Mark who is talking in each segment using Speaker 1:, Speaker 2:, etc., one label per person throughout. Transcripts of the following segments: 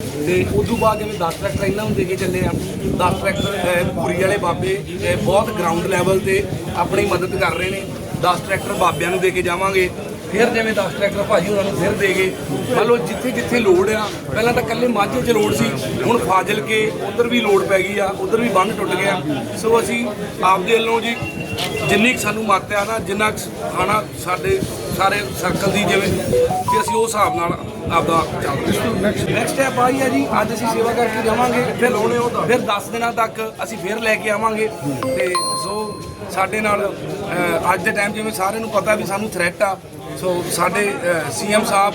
Speaker 1: ਤੇ ਉਸ ਤੋਂ ਬਾਅਦ ਜਿਵੇਂ 10 ਟਰੈਕਟਰ ਇਹਨਾਂ ਨੂੰ ਦੇ ਕੇ ਚੱਲੇ ਆ 10 ਟਰੈਕਟਰ ਅਹ, ਪੁਰੀ ਵਾਲੇ ਬਾਬੇ ਬਹੁਤ ਗਰਾਊਂਡ ਲੈਵਲ ਤੇ ਆਪਣੀ ਮਦਦ ਕਰ ਰਹੇ ਨੇ। 10 ਟਰੈਕਟਰ ਬਾਬਿਆਂ ਨੂੰ ਦੇ ਕੇ ਜਾਵਾਂਗੇ ਫਿਰ ਜਿਵੇਂ 10 ਟਰੈਕਟਰ ਭਾਜੀ ਉਹਨਾਂ ਨੂੰ ਫਿਰ ਦੇ ਗਏ। ਮੰਨ ਲਓ ਜਿੱਥੇ ਜਿੱਥੇ ਲੋੜ ਆ ਪਹਿਲਾਂ ਤਾਂ ਇਕੱਲੇ ਮਾਝੇ 'ਚ ਲੋੜ ਸੀ ਹੁਣ ਫਾਜ਼ਿਲ ਕੇ ਉਧਰ ਵੀ ਲੋੜ ਪੈ ਗਈ ਆ ਉਧਰ ਵੀ ਬੰਨ ਟੁੱਟ ਗਿਆ। ਸੋ ਅਸੀਂ ਆਪਦੇ ਵੱਲੋਂ ਜੀ ਜਿੰਨੀ ਕੁ ਸਾਨੂੰ ਮੱਤ ਆ ਨਾ ਜਿੰਨਾ ਕੁ ਖਾਣਾ ਸਾਡੇ ਸਾਰੇ ਸਰਕਲ ਦੀ ਜਿਵੇਂ ਕਿ ਅਸੀਂ ਉਸ ਹਿਸਾਬ ਨਾਲ ਆਪਦਾ ਚੱਲਦੇ ਨੈਕਸਟ ਸਟੈਪ ਆਈ ਹੈ ਜੀ ਅੱਜ ਅਸੀਂ ਸੇਵਾ ਕਰਕੇ ਜਾਵਾਂਗੇ ਫਿਰ ਫਿਰ 10 ਦਿਨਾਂ ਤੱਕ ਅਸੀਂ ਫਿਰ ਲੈ ਕੇ ਆਵਾਂਗੇ। ਤੇ ਸੋ ਸਾਡੇ ਨਾਲ ਅੱਜ ਦੇ ਟਾਈਮ ਜਿਵੇਂ ਸਾਰਿਆਂ ਨੂੰ ਪਤਾ ਵੀ ਸਾਨੂੰ ਥ੍ਰੈਟ ਆ ਸੋ ਸਾਡੇ ਸੀਐਮ ਸਾਹਿਬ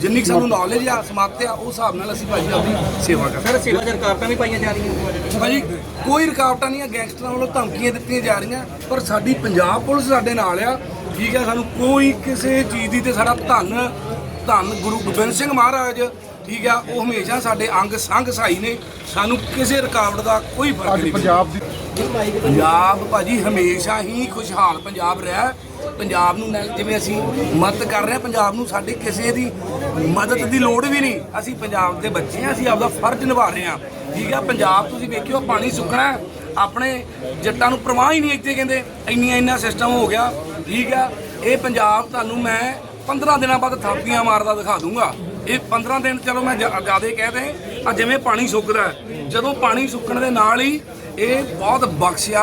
Speaker 1: ਜਿੰਨੀ ਕੁ ਸਾਨੂੰ ਨੌਲੇਜ ਆ ਸਮੱਤ ਆ ਉਸ ਹਿਸਾਬ ਨਾਲ ਅਸੀਂ ਭਾਜੀ ਆਪਦੀ ਸੇਵਾ ਕਰਦੇ
Speaker 2: ਸਰ ਸੇਵਾ ਰੁਕਾਵਟਾਂ ਵੀ ਪਾਈਆਂ ਜਾ ਰਹੀਆਂ
Speaker 1: ਭਾਜੀ ਕੋਈ ਰੁਕਾਵਟਾਂ ਨਹੀਂ ਆ ਗੈਂਗਸਟਰਾਂ ਵੱਲੋਂ ਧਮਕੀਆਂ ਦਿੱਤੀਆਂ ਜਾ ਰਹੀਆਂ ਪਰ ਸਾਡੀ ਪੰਜਾਬ ਪੁਲਿਸ ਸਾਡੇ ਨਾਲ ਆ। ਠੀਕ ਆ ਸਾਨੂੰ ਕੋਈ ਕਿਸੇ ਚੀਜ਼ ਦੀ ਤੇ ਸਾਡਾ ਧੰਨ ਧੰਨ ਗੁਰੂ ਗੋਬਿੰਦ ਸਿੰਘ ਮਹਾਰਾਜ ਠੀਕ ਆ ਉਹ ਹਮੇਸ਼ਾ ਸਾਡੇ ਅੰਗ ਸੰਗ ਸਹਾਈ ਨੇ। ਸਾਨੂੰ ਕਿਸੇ ਰੁਕਾਵਟ ਦਾ ਕੋਈ ਫ਼ਰਕ ਨਹੀਂ
Speaker 3: ਪੰਜਾਬ ਦੀ
Speaker 1: ਪੰਜਾਬ ਭਾਜੀ ਹਮੇਸ਼ਾ ਹੀ ਖੁਸ਼ਹਾਲ ਪੰਜਾਬ ਰਿਹਾ। ਪੰਜਾਬ ਨੂੰ ਨਾਲ ਜਿਵੇਂ ਅਸੀਂ ਮਦਦ ਕਰ ਰਹੇ ਹਾਂ, ਪੰਜਾਬ ਨੂੰ ਸਾਡੇ ਕਿਸੇ ਦੀ ਮਦਦ ਦੀ ਲੋੜ ਵੀ ਨਹੀਂ। ਅਸੀਂ ਪੰਜਾਬ ਦੇ ਬੱਚੇ ਹਾਂ, ਅਸੀਂ ਆਪਦਾ ਫਰਜ਼ ਨਿਭਾ ਰਹੇ ਹਾਂ। ਠੀਕ ਆ, ਪੰਜਾਬ ਤੁਸੀਂ ਵੇਖਿਓ, ਪਾਣੀ ਸੁੱਕਣਾ ਆਪਣੇ ਜੱਟਾਂ ਨੂੰ ਪ੍ਰਵਾਹ ਹੀ ਨਹੀਂ ਇੱਥੇ ਕਹਿੰਦੇ, ਇੰਨੀਆਂ ਇੰਨਾ ਸਿਸਟਮ ਹੋ ਗਿਆ। ਠੀਕ ਆ, ਇਹ ਪੰਜਾਬ ਤੁਹਾਨੂੰ ਮੈਂ 15 ਦਿਨਾਂ ਬਾਅਦ ਥਾਪੀਆਂ ਮਾਰਦਾ ਦਿਖਾ ਦੂੰਗਾ। ਇਹ 15 ਦਿਨ, ਚਲੋ ਮੈਂ ਜ਼ਿਆਦਾ ਕਹਦੇ ਆ ਜਿਵੇਂ ਪਾਣੀ ਸੁੱਕਦਾ ਜਦੋਂ ਪਾਣੀ ਸੁੱਕਣ ਦੇ ਨਾਲ ਹੀ ਇਹ ਬਹੁਤ ਬਖਸ਼ਿਆ